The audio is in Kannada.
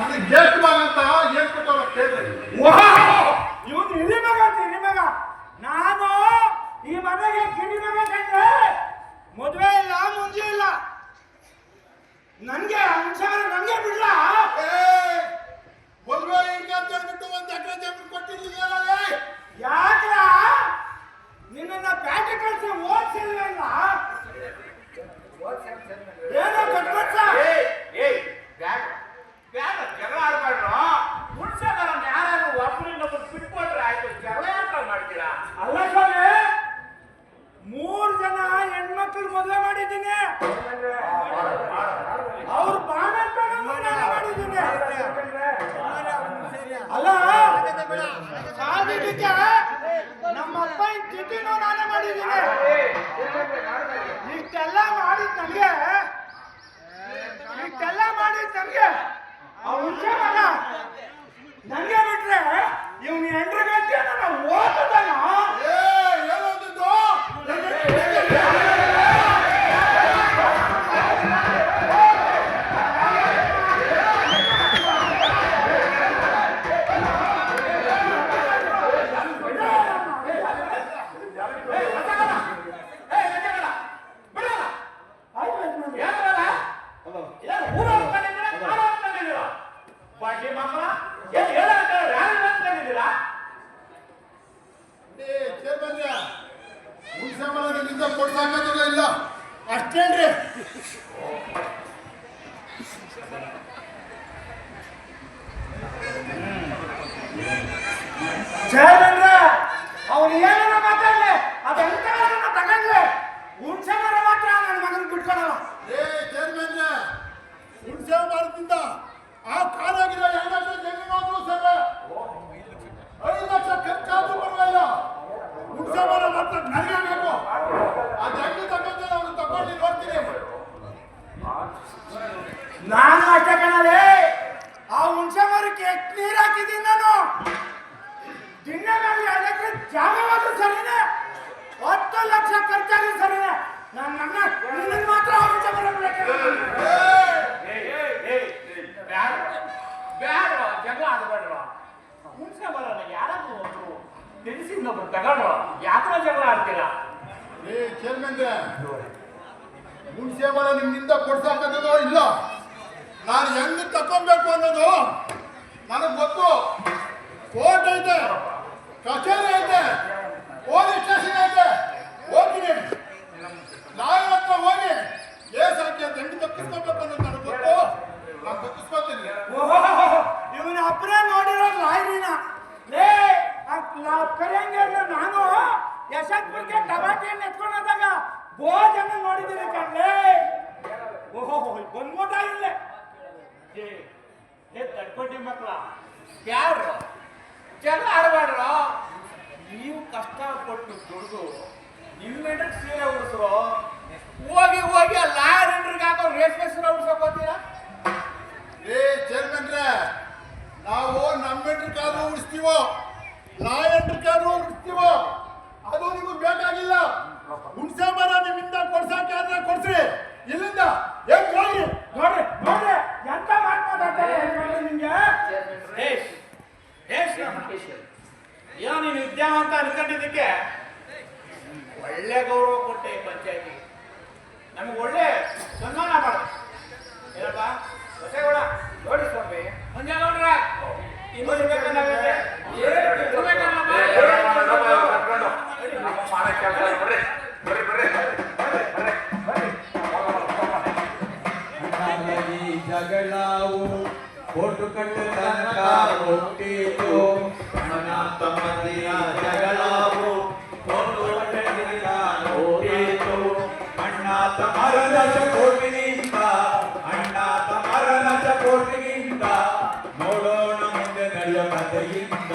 ನನಗೆ ಎಷ್ಟು ಭಾಗ ಅಂತ ಏನ್ ಕೊಟ್ಟವ್ರ ಕೇಳ್ರಿ ಇವನು ಹಿರಿ ಮಗ ಅಂತ ಹಿರಿ ಮಗ. ನಾನು ಈ ಮನೆಗೆ ಕಿರಿ ಮಗ ಕಂಡ್ರೆ ಮದುವೆ ಇಲ್ಲ ಮುಂಜಿ ಇಲ್ಲ. ನನ್ಗೆ ಅಂಶ ನನ್ಗೆ ಬಿಡ್ಲ? ಮದುವೆ ಹಿಂಗೆ ಅಂತ ಹೇಳ್ಬಿಟ್ಟು ಒಂದು ಎಕರೆ ಜಮೀನು ಕೊಟ್ಟಿದ್ದೀರಲ್ಲ ಯಾಕ್ರ ನಿನ್ನ ಪ್ಯಾಟೆ ಕಳ್ಸಿ ಓದ್ಸಿಲ್ವಲ್ಲ ಏನೋ ಮಾಡ್ತೀರಾ ಅಲ್ಲ ಸ್ವಾಮಿ ಮೂರ್ ಜನ ಹೆಣ್ಮಕ್ಳು ಮದುವೆ ಮಾಡಿದ್ದೀನಿ ಅವ್ರ ಬಾಣ ಮಾಡಿದ್ದೀನಿ ಅಲ್ಲ ಸಾಧಿಕಕ್ಕೆ ನಮ್ಮ ಅಪ್ಪ ತಿಥಿನೂ ನಾನೇ ಮಾಡಿದ್ದೀನಿ ಇಷ್ಟೆಲ್ಲ ಮಾಡಿದ್ ನನಗೆ ಇಷ್ಟೆಲ್ಲ ಮಾಡಿದ್ ನನಗೆ ಹುಚ್ಚೆ ಮಗ ನನಗೆ ಬಿಟ್ರೆ ಇವ್ನ ಎಂಟ್ರ ಗಂಟೆ ನಾನು ಓದದಲ್ಲ ಏ ಏನಂದಿದ್ದು ಬಾಕಿ ಮಕ್ಕಳ ಏನ್ ಹೇಳಂತ ಯಾರು ಅಂದ್ಕೊಂಡಿದ್ದೀರಾ ಏ ಚೇರ್ಮನ್ರೆ ಹುಣಸೆ ಮರ ನಿಮ್ಮಿಂದ ಕೊಡ್ಸಾಕೋದಿಲ್ಲ ಇಲ್ಲ ಅಷ್ಟೇನ್ರಿ ಜಯಚಂದ್ರ ಅವನು ಏನೇನೋ ಮಾತಾಡ್ಲಿ ಅದೆಂತ ತಗೊಂಡ್ಲೆ? ಹುಣ್ಸೆ ಮರ ಮಾತ್ರ ನನ್ನ ಮಗನ ಬಿಟ್ಕೊಳಲ್ಲ ಏ ಚೇರ್ಮನ್ರೆ ಹುಣಸೆ ಮಾಡ್ತಿದ್ದ ಆ ಕಾಲಾಗಿರೋ ಎರಡು ಲಕ್ಷ ಜಮೀನು ಆದ್ರೂ ಸರ್. ಐದು ಲಕ್ಷ ಖರ್ಚಾದ್ರೂ ಪರವಾಗಿಲ್ಲ. ಹುಣಸೆ ಮಾತ್ರ ನನಗೆ ಬೇಕು. ಅದು ಹೆಂಗೆ ತಗೊಂಡ್ರೆ ಅವ್ರು ತಗೊಂಡು ನೋಡ್ತೀನಿ. ಜಾಗವಾದ್ರೂ ಸರಿನೇ? ಹತ್ತು ಲಕ್ಷ ಖರ್ಚಾಗಿ ಸರಿನೆ? ನನ್ನ ನನ್ನ ನಿನಗೆ ಮಾತ್ರ ಏಯ್ ಏಯ್ ಬೇರೆ ಬ್ಯಾಡ ಜಗಳ ಆಡ್ಬೇಡ್ರ ಹುಣ್ಸೆ ಬರಲ್ಲ ಯಾರಾದ್ರೂ ಒಬ್ರು ತಿಳಿಸಿ ಇನ್ನೊಬ್ರು ತಗೊಂಡ್ರು ಜಗಳ ಆಡ್ತೀರಾ? ಏ ಚೇರ್ಮನ್ರೆ ಹುಣಸೆ ಮರ ನಿಮ್ಮಿಂದ ಕೊಡ್ಸಾಕತ್ತದೋ ಇಲ್ಲ? ನಾನು ಹೆಂಗ್ ತಕೊಬೇಕು ಅನ್ನೋದು? ಹೆಂಗ್ ತಪ್ಪಿಸ್ಕೋಬೇಕು ನನಗೆ ಗೊತ್ತು. ನಾನು ತಪ್ಪಿಸ್ಕೋತೀನಿ ಇವನ ಅಪ್ಪನೇ ನೋಡಿರೋ ಲಾಯ್ರಿನ. ಲೇ ನಾವು ಕರೆಯಂಗೆ ನಾನು. ಯಶವಂತಪುರಕ್ಕೆ ಟಮಾಟಿ ಹಣ್ಣು ಎತ್ಕೊಂಡು ಹೋದಾಗ ಬೋ ಜನ ನೋಡಿದ್ದೀನಿ ಕಣ್ಲೇ ಓಹೋ ಬಂದ್ಬಿಟ್ಟ ಇಲ್ಲೇ. ಏ ತಡ್ಕೊಟ್ಟಿ ಮಕ್ಕಳ ಯಾರು? ಜಗಳ ಆಡಬೇಡ್ರ ನೀವು ಕಷ್ಟಪಟ್ಟು ದುಡ್ದು ನಿಮ್ಮ ಸೀರೆ ಉಡಿಸ್ರು ಹೋಗಿ ಹೋಗಿ ಆ ಲಾಯರ್ ಹೆಂಡ್ರಿಗೆ ಹಾಕೋ ರೇಷ್ಮೆ ಸೀರೆ ಉಡ್ಸೋಕೋತೀರಾ ಏ ಚೇರ್ಮನ್ರೆ ನಾವು ನಮ್ಮೆಂಟ್ರಿಗಾದ್ರೂ ಉಳಿಸ್ತೀವೋ? ಲಾಯಂಟ್ರಿಗಾದ್ರೂ ಉಳಿಸ್ತೀವೋ? ಅದು ನಿಮಗೆ ಬೇಕಾಗಿಲ್ಲ. ಹುಣಸೆ ಮರ ನಿಮ್ಮಿಂದ ಕೊಡ್ಸಕ್ಕೆ ಆದ್ರೆ ಕೊಡ್ಸ್ರಿ. ಇಲ್ಲಿಂದ ಹೆಂಗ್ ಹೋಗಿ ನೋಡ್ರಿ ನೋಡ್ರಿ ಎಂತ ಮಾತು ಮಾತಾಡ್ತಾರೆ ನಿಮ್ಗೆ? ಹೇಶ್ ಹೇಶ್ ಏನೋ ನೀನು ವಿದ್ಯಾವಂತ ಅನ್ಕೊಂಡಿದ್ದಕ್ಕೆ? ಒಳ್ಳೆ ಗೌರವ ಕೊಟ್ಟೆ ಪಂಚಾಯತಿಗೆ. ಪಂಚಾಯತಿ ನಮಗೆ ಒಳ್ಳೆ ಸನ್ಮಾನ ಏನಪ್ಪ ಹೊಸಗೌಡ ನೋಡಿ ಸ್ವಾಮಿ ಕಾಲದಲ್ಲಿ ಜಗಳವು ಕೋಟು ಕಟ್ಟು ತನಕ ಹುಟ್ಟಿತು ಅಣ್ಣ ತಮ್ಮದಿಯ ಜಗಳವು మరణశ కోటిగింత ಅಂಡ ತಮರನಚ ಕೋಟಿಗಿಂತ ನೋಡೋಣ ಮುಂದೆ ನಡೆಯೋ ಕಥೆಗಿಂತ